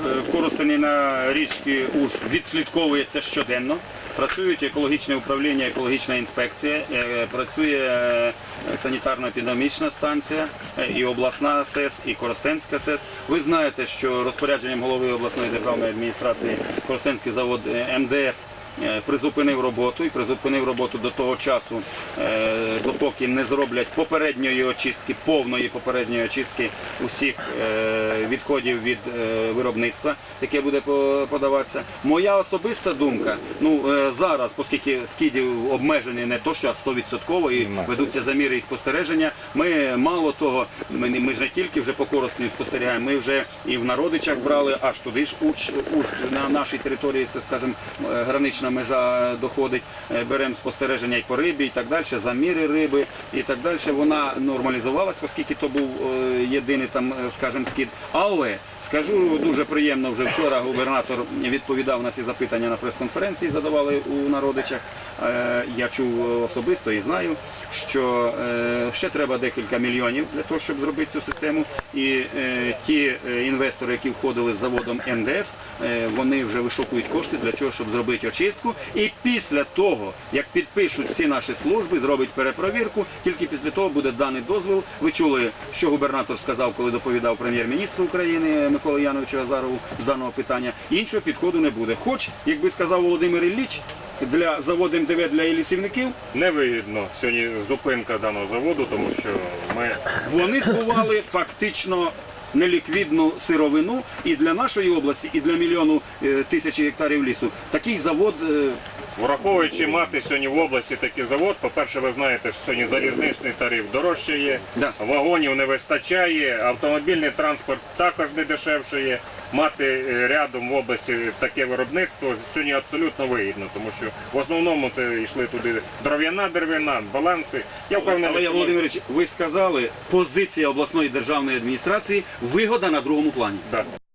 В Коростені на річці Уж відслідковується щоденно. Працюють екологічне управління, екологічна інспекція, е, працює е, санітарно-епідемічна станція, е, і обласна СЕС, і Коростенська СЕС. Ви знаєте, що розпорядженням голови обласної державної адміністрації Коростенський завод МДФ призупинив роботу і призупинив роботу до того часу, е, допоки не зроблять попередньої очистки, повної попередньої очистки усіх е, відходів від е, виробництва, яке буде подаватися. Моя особиста думка, ну е, зараз, оскільки скидів обмежені не то, що а 100% і ведуться заміри і спостереження, ми мало того, ми, ми ж не тільки вже по Коростені спостерігаємо, ми вже і в народичах брали, аж туди ж уж на нашій території, це скажімо, е, гранична межа доходить, е, беремо спостереження і по рибі, і так далі, заміри риби і так далі. Вона нормалізувалась, оскільки то був е, єдиний там, е, скажімо, скид. Але Скажу дуже приємно, вже вчора губернатор відповідав на ці запитання на прес-конференції, задавали у народичах. Е, Я чув особисто і знаю, що е, ще треба декілька мільйонів для того, щоб зробити цю систему. І е, ті інвестори, які входили з заводом НДФ, вони вже вишукують кошти для того, щоб зробити очистку. І після того, як підпишуть всі наші служби, зробить перепровірку, тільки після того буде даний дозвіл. Ви чули, що губернатор сказав, коли доповідав прем'єр-міністр України Микола Яновичу Азарову з даного питання. Іншого підходу не буде. Хоч, якби сказав Володимир Ілліч, для заводу МДВ для лісівників Невигідно сьогодні зупинка даного заводу, тому що ми вони збували фактично неліквідну сировину і для нашої області, і для мільйону е, тисячі гектарів лісу. Такий завод е, Враховуючи мати сьогодні в області такий завод, по-перше, ви знаєте, що сьогодні залізничний тариф дорожчає, Да. вагонів не вистачає, автомобільний транспорт також не дешевшає. Мати е, рядом в області таке виробництво сьогодні абсолютно вигідно, тому що в основному це йшли туди дров'яна деревина, баланси. Я впевнений, Але, що Володимирович, ви сказали, позиція обласної державної адміністрації вигода на другому плані. Да.